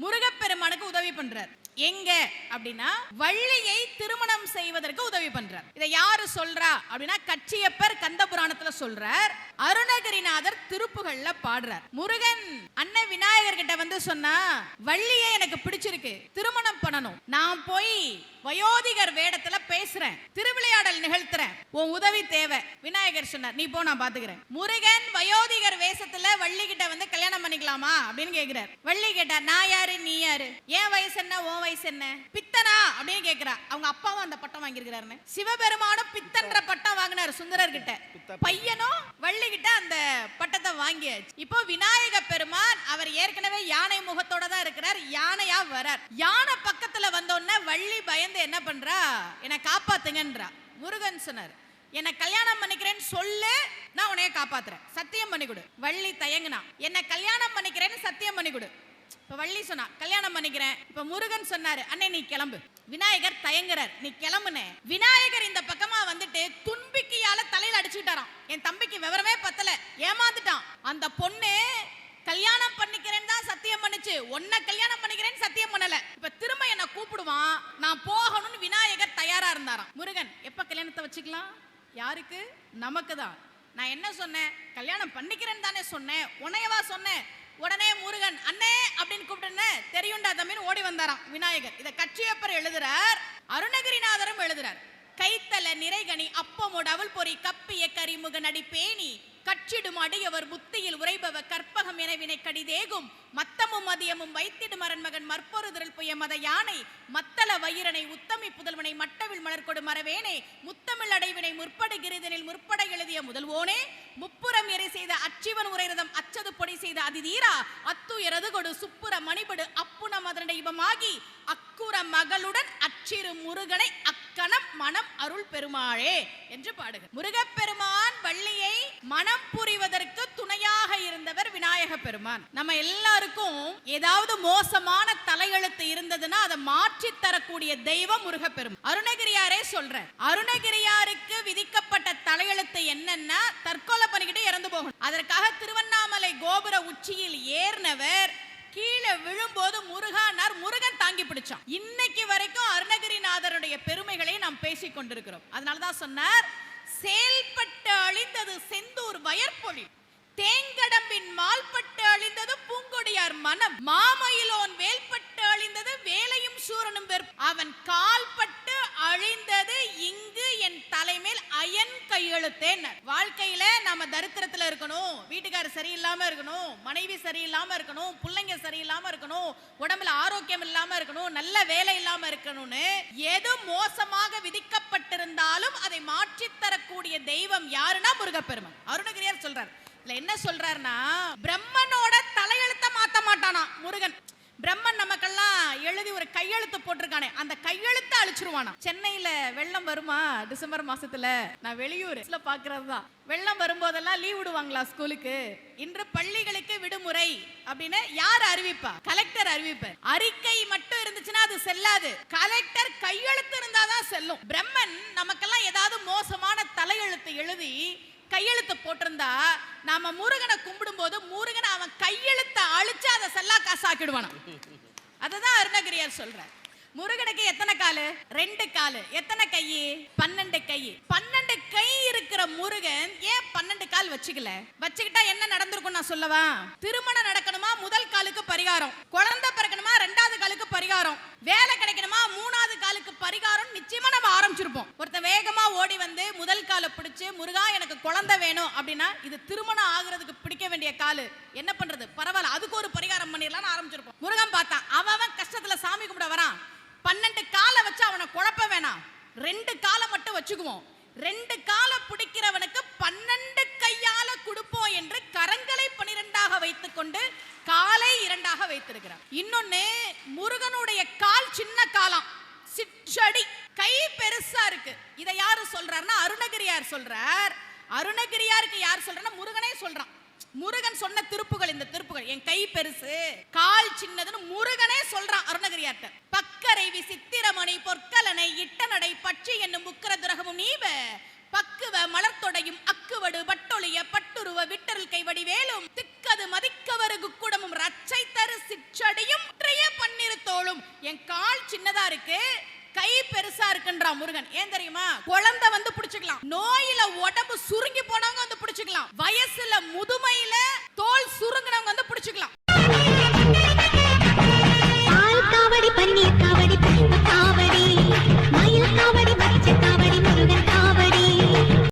முருகப்பெருமானுக்கு உதவி பண்றார். எங்க? அப்படின்னா வள்ளியை திருமணம் செய்வதற்கு உதவி பண்றார். இதை யாரு சொல்றா? அப்படின்னா கட்சியப்பர் கந்த புராணத்துல சொல்றார் அருணகிரிநாதர் திருப்புகள்ல பாடுறார். முருகன் அண்ணன் விநாயகர் கிட்ட வந்து சொன்னா வள்ளியை எனக்கு பிடிச்சிருக்கு. திருமணம் பண்ணணும். நான் போய் வயோதிகர் வேடத்துல பேசுறேன். திருவிளையாடல் நிகழ்த்துறேன். உன் உதவி தேவை. விநாயகர் சொன்னார் நீ போ நான் பாத்துக்கிறேன். முருகன் வயோதிகர் வேஷத்துல வள்ளி கிட்ட வந்து கல்யாணம் பண்ணிக்கலாமா? அப்படின்னு கேக்குறார். வள்ளி கேட்டா நான் யாரு? நீ யாரு? என் வயசு என்ன? உன் வயசு என்ன? பித்தனா? அப்படின்னு கேக்குறா அவங்க அப்பாவும் அந்த பட்டம் வாங்கியிருக்கிறாருன்னு. சிவபெருமானும் பித்தன்ற பட்டம் வாங்கினார் சுந்தரர் கிட்ட பையனும் வள்ளிகிட்ட அந்த பட்டத்தை வாங்கியாச்சு. இப்போ விநாயக பெருமான் அவர் ஏற்கனவே யானை முகத்தோட தான் இருக்கிறார் யானையா வரார். யானை பக்கத்துல வந்தோடனே வள்ளி பயந்து என்ன பண்றா? என்னை காப்பாத்துங்கன்றா. முருகன் சொன்னார். என்னை கல்யாணம் பண்ணிக்கிறேன்னு சொல்லு நான் உன்னைய காப்பாத்துறேன். சத்தியம் பண்ணி கொடு. வள்ளி தயங்குனா. என்னை கல்யாணம் பண்ணிக்கிறேன்னு சத்தியம் பண்ணி கொடு. இப்ப வள்ளி சொன்னா கல்யாணம் பண்ணிக்கிறேன். இப்ப முருகன் சொன்னாரு அண்ணே நீ கிளம்பு. விநாயகர் தயங்குறார். நீ கிளம்புன. விநாயகர் இந்த பக்கமா வந்துட்டு துன்பிக்கையால தலையில அடிச்சுட்டாராம் என் தம்பிக்கு விவரமே பத்தல. ஏமாந்துட்டான். அந்த பொண்ணு கல்யாணம் பண்ணிக்கிறேன்னு தான் சத்தியம் பண்ணுச்சு. உன்னை கல்யாணம் பண்ணிக்கிறேன்னு சத்தியம் பண்ணல. இப்ப திரும்ப என்ன கூப்பிடுவான். நான் போகணும்னு விநாயகர் தயாரா இருந்தாராம். முருகன் எப்ப கல்யாணத்தை வச்சுக்கலாம்? யாருக்கு? நமக்கு தான் நான் என்ன சொன்னேன்? கல்யாணம் பண்ணிக்கிறேன்னு தானே சொன்னேன். உன்னையவா சொன்னேன்? உடனே முருகன் அண்ணே அப்படின்னு கூப்பிட்டுன்னு தெரியுண்டா தம்பின்னு ஓடி வந்தாராம் விநாயகர். இதை கட்சியப்பர் எழுதுறார் அருணகிரிநாதரும் எழுதுறார். கைத்தல நிறைகனி அப்பமோ டவுள் பொறி கப்பிய கரிமுக நடி பேணி கற்றிடும் அடியவர் புத்தியில் உரைபவ கற்பகம் எனவினை கடிதேகும். மத்தமும் மதியமும் வைத்திடும் அரண்மகன் மற்பொருதிரல் புய மத யானை. மத்தள வயிறனை உத்தமி புதல்வனை மட்டவில் மலர்கொடு மரவேனே முத்தமிழ் அடைவினை முற்படு கிரிதனில் முற்பட எழுதிய முதல்வோனே. முப்புறம் எரி செய்த அச்சிவன் உரைரதம் அச்சது பொடி செய்த அதிதீரா. அத்துயரது கொடு சுப்புர மணிபடு அப்புன மதன இவமாகி அக்குற மகளுடன் அச்சிறு முருகனை கணம் மனம் அருள் பெருமாளே என்று பாடுக முருகப்பெருமான் வள்ளியை மனம் புரிவதற்கு துணையாக இருந்தவர் விநாயக பெருமான். நம்ம எல்லாருக்கும் ஏதாவது மோசமான தலையெழுத்து இருந்ததுன்னா அதை மாற்றி தரக்கூடிய தெய்வம் முருகப்பெருமான். அருணகிரியாரே சொல்ற அருணகிரியாருக்கு விதிக்கப்பட்ட தலையெழுத்து என்னன்னா தற்கொலை பண்ணிக்கிட்டு இறந்து போகணும். அதற்காக திருவண்ணாமலை கோபுர உச்சியில் ஏறினவர் கீழே விழும்போது முருகானார் முருகன் தாங்கி பிடிச்சான். இன்னைக்கு வரைக்கும் அருணகிரிநாதருடைய பெருமை பேசிக் கொண்டிருக்கிறோம் அதனாலதான் சொன்னார் செயல்பட்டு அழிந்தது செந்தூர் வயற்பொழி. தேங்கடம்பின் மால்பட்டு அழிந்தது பூங்கொடியார் மனம். மாமயிலோன் வேல்பட்டு அழிந்தது வேலையும் சூரனும் வெறுப்பு அவன் கால்பட்டு அழிந்தது இங்கு என் தலைமேல் அயன் கையெழுத்தேன் வாழ்க்கையில நம்ம தரித்திரத்துல இருக்கணும். வீட்டுக்காரர் சரியில்லாம இருக்கணும். மனைவி சரியில்லாம இருக்கணும். பிள்ளைங்க சரியில்லாம இருக்கணும். உடம்புல ஆரோக்கியம் இல்லாம இருக்கணும் நல்ல வேலை இல்லாம இருக்கணும்னு எது மோசமாக விதிக்கப்பட்டிருந்தாலும் அதை மாற்றி தரக்கூடிய தெய்வம் யாருன்னா முருகப்பெருமன். அருணகிரியார் சொல்றாரு. இதுல என்ன சொல்றாருன்னா பிரம்மனோட தலையெழுத்த மாத்த மாட்டானா முருகன்? பிரம்மன் நமக்கெல்லாம் எழுதி ஒரு கையெழுத்து போட்டிருக்கானே அந்த கையெழுத்தை அழிச்சிருவானா சென்னையில வெள்ளம் வருமா டிசம்பர் மாசத்துல? நான் வெளியூர்ல பாக்குறது தான் வெள்ளம் வரும்போதெல்லாம் லீவ் விடுவாங்களா ஸ்கூலுக்கு? இன்று பள்ளிகளுக்கு விடுமுறை அப்படின்னு யார் அறிவிப்பா? கலெக்டர் அறிவிப்பார். அறிக்கை மட்டும் இருந்துச்சுன்னா அது செல்லாது. கலெக்டர் கையெழுத்து இருந்தாதான் செல்லும். பிரம்மன் நமக்கெல்லாம் ஏதாவது மோசமான தலையெழுத்து எழுதி கையெழுத்து போட்டிருந்தா நாம முருகனை கும்பிடும்போது அதை செல்லா காசாக்கிடுவானாம் அதுதான் அருணகிரியார் சொல்றார். முருகனுக்கு எத்தனை காலு? ரெண்டு காலு. எத்தனை கை? பன்னெண்டு கை. பன்னெண்டு கை இருக்கிற முருகன் ஏன் பன்னெண்டு கால் வச்சுக்கல? வச்சுக்கிட்டா என்ன நடந்திருக்கும் நான் சொல்லவா? திருமணம் நடக்கணுமா? முதல் காலுக்கு பரிகாரம். குழந்தை பிறக்கணுமா? ரெண்டாவது காலுக்கு பரிகாரம். வேலை கிடைக்கணுமா? பரிகாரம் நிச்சயமா நம்ம ஆரம்பிச்சிருப்போம். ஒருத்தன் வேகமா ஓடி வந்து முதல் காலை பிடிச்சு முருகா எனக்கு குழந்தை வேணும் அப்படின்னா இது திருமணம் ஆகுறதுக்கு பிடிக்க வேண்டிய காலு. என்ன பண்றது? பரவாயில்ல அதுக்கு ஒரு பரிகாரம் பண்ணிடலாம்னு ஆரம்பிச்சிருப்போம். முருகன் பார்த்தான். அவன் அவன் கஷ்டத்துல சாமி கும்பிட வரான். பன்னெண்டு காலை வச்சு அவனை குழப்ப வேணாம். ரெண்டு காலை மட்டும் வச்சுக்குவோம். ரெண்டு காலை பிடிக்கிறவனுக்கு பன்னெண்டு கையால கொடுப்போம் என்று கரங்களை பனிரெண்டாக வைத்துக்கொண்டு காலை இரண்டாக வைத்திருக்கிறார். இன்னொன்னு முருகனுடைய கால் சின்ன காலம் சிற்றடி கை பெருசா இருக்கு. இதை யாரு சொல்றாருன்னா அருணகிரியார் சொல்றார். அருணகிரியாருக்கு யார் சொல்றா முருகனே சொல்றான். முருகன் சொன்ன திருப்புகள் இந்த திருப்புகள். என் கை பெருசு கால் சின்னதுன்னு முருகனே சொல்றான் அருணகிரியார்ட்ட பக்கரைவி சித்திரமணி பொற்கலனை இட்டநடை பட்சி என்னும் முக்கர துரகமும் நீவ. பக்குவ மலர்த்தொடையும் அக்குவடு பட்டொழிய பட்டுருவ விட்டருள் கைவடி வேலும் திக்கது மதிக்கவரு குக்குடமும் ரச்சை தரு சிற்றடியும் பன்னிரு தோளும். என் கால் சின்னதா இருக்கு. கை பெருசா இருக்குன்றா முருகன். ஏன் தெரியுமா? குழந்தை வந்து புடிச்சுக்கலாம். நோயில உடம்பு சுருங்கி போனவங்க வந்து புடிச்சுக்கலாம். வயசுல முதுமையில தோல் சுருங்கினவங்க வந்து